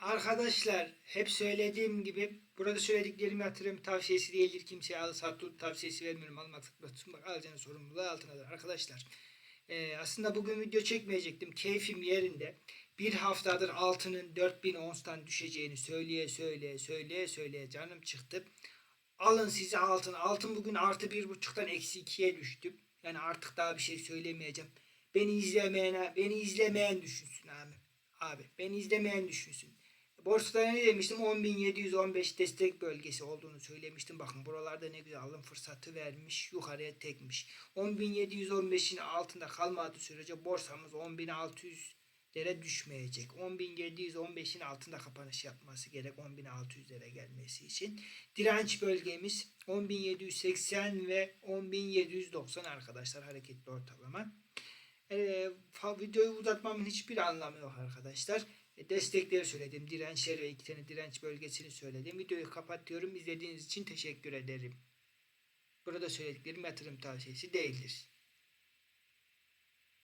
Arkadaşlar hep söylediğim gibi burada söylediklerim yatırım tavsiyesi değildir. Kimseye al sat tut tavsiyesi vermiyorum. Almak satmak tutmak alacağın sorumluluğu altındadır arkadaşlar. Ee, aslında bugün video çekmeyecektim. Keyfim yerinde. Bir haftadır altının 4000 onstan düşeceğini söyleye söyleye söyleye söyleye canım çıktı. Alın size altın. Altın bugün artı bir buçuktan eksi ikiye düştü. Yani artık daha bir şey söylemeyeceğim. Beni izlemeyen, beni izlemeyen düşünsün abi. Abi beni izlemeyen düşünsün. Borsada ne demiştim? 10.715 destek bölgesi olduğunu söylemiştim. Bakın buralarda ne güzel alım fırsatı vermiş. Yukarıya tekmiş. 10.715'in altında kalmadığı sürece borsamız 10.600'lere düşmeyecek. 10.715'in altında kapanış yapması gerek 10.600'lere gelmesi için. Direnç bölgemiz 10.780 ve 10.790 arkadaşlar hareketli ortalama. Fa- videoyu uzatmamın hiçbir anlamı yok arkadaşlar. Destekleri söyledim. Dirençler ve iki tane direnç bölgesini söyledim. Videoyu kapatıyorum. İzlediğiniz için teşekkür ederim. Burada söylediklerim yatırım tavsiyesi değildir.